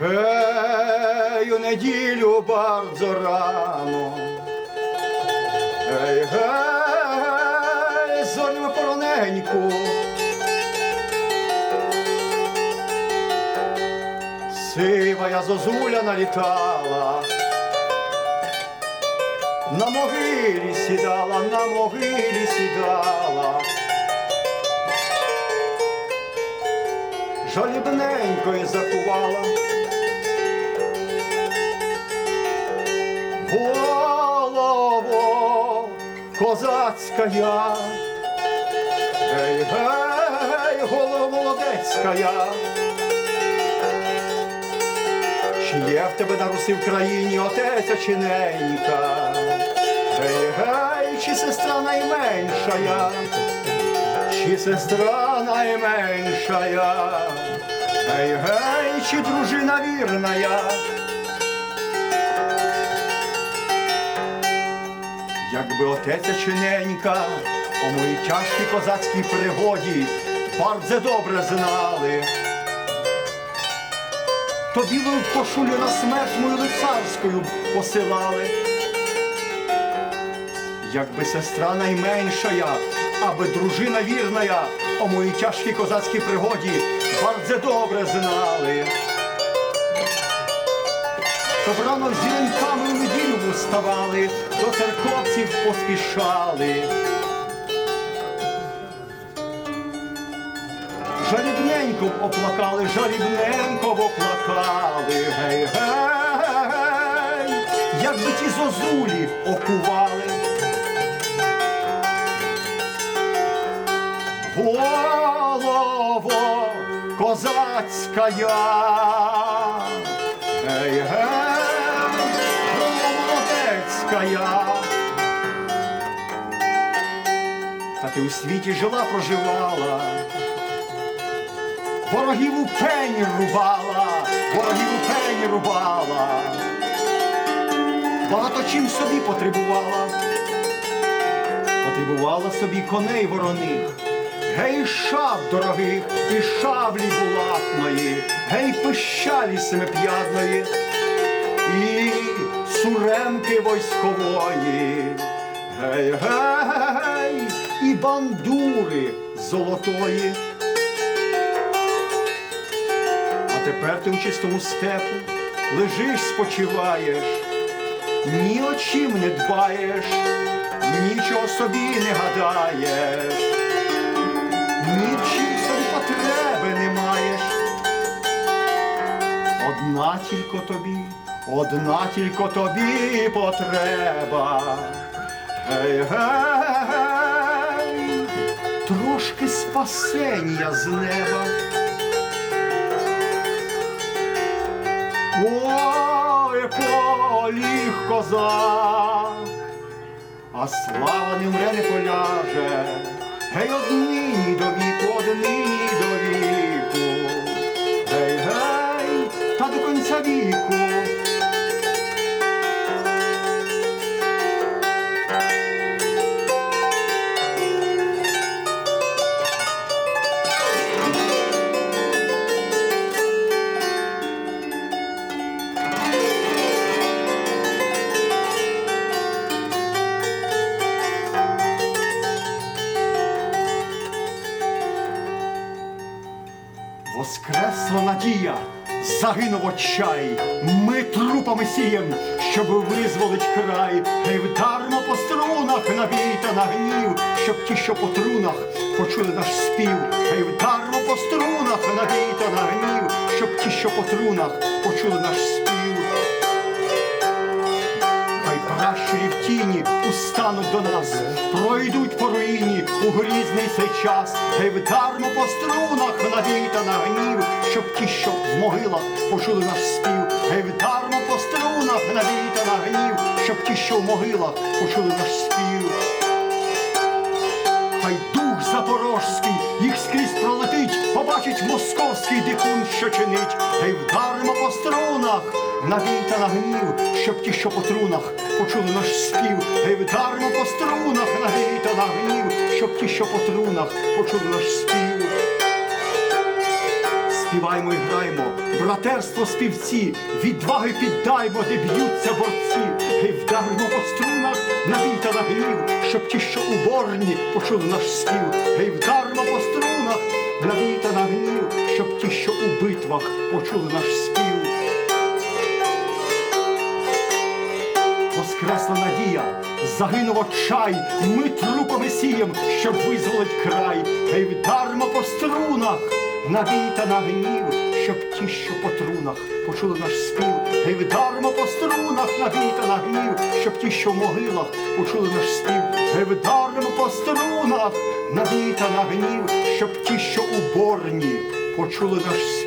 Гей, у неділю bardzo рано. Гей, гей, зорями пороненьку. Сивая зозуля налітала. На могилі сідала, на могилі сідала. Жалібненькою закувала. Голово козацька я, гей, гей, голово молодецька я. Чи є в тебе на Русі в країні отеця чи ненька? Гей, гей, чи сестра найменша я? Чи сестра найменша я? Гей, гей, чи дружина вірна Якби отеця чи ненька о моїй тяжкій козацькій пригоді bardzo добре знали, то білою кошулю на смерть мою лицарською посилали. Якби сестра найменша я, аби дружина вірна я о моїй тяжкій козацькій пригоді bardzo добре знали. То б рано вставали, до церковців поспішали. Жалібненько оплакали, жалібненько оплакали, гей, гей, як би ті зозулі окували. Голово козацька гей, гей, я. Та ти у світі жила, проживала, ворогів у пені рубала, ворогів у пені рубала, багато чим собі потребувала, потребувала собі коней вороних, гей шаб дорогих і шаблі булатної, гей пищалі семип'ядної. І суремки військової, гей, гей, і бандури золотої. А тепер ти у чистому степу лежиш, спочиваєш, ні о чим не дбаєш, нічого собі не гадаєш, нічим собі потреби не маєш. Одна тільки тобі, одна тільки тобі потреба. Гей, гей, трошки спасення з неба. Ой, поліг козак, а слава не вмре, не поляже. Гей, однині до віку, однині до віку. Гей, гей, та до кінця віку. Надія, загинув очай, ми трупами сієм, щоб визволить край, Хай вдармо по струнах набій та на гнів, щоб ті, що по трунах, почули наш спів, Хай вдармо по струнах набій та на гнів, щоб ті, що по трунах, почули наш спів. Тіні устануть до нас, пройдуть по руїні у грізний цей час, гей вдармо по струнах набій та на гнів, щоб ті, що в могилах почули наш спів, гей вдармо по струнах набій та на гнів, щоб ті, що в могилах почули наш спів. Хай дух запорожський їх скрізь пролетить, побачить московський дикун, що чинить, й вдаримо по струнах, навій та на гнів, щоб ті, що по трунах, почули наш спів, гей вдаримо по струнах, навій та на гнів, щоб ті, що по трунах, почули наш спів. Співаймо і граймо, братерство співці, відваги піддаймо, де б'ються борці, і вдаримо по струнах на на гнів, щоб ті, що у борні, почули наш спів, і вдаримо по струнах на бій на гнів, щоб ті, що у битвах, почули наш спів. Воскресла надія, загинув отчай, ми трупами сієм, щоб визволить край, й вдармо по струнах, на бій та на гнів, щоб ті, що по трунах, почули наш спів, та й вдармо по струнах, навіта на гнів, щоб ті, що в могилах, почули наш спів, та й вдармо по струнах, навіта на гнів, щоб ті, що у борні, почули наш спів.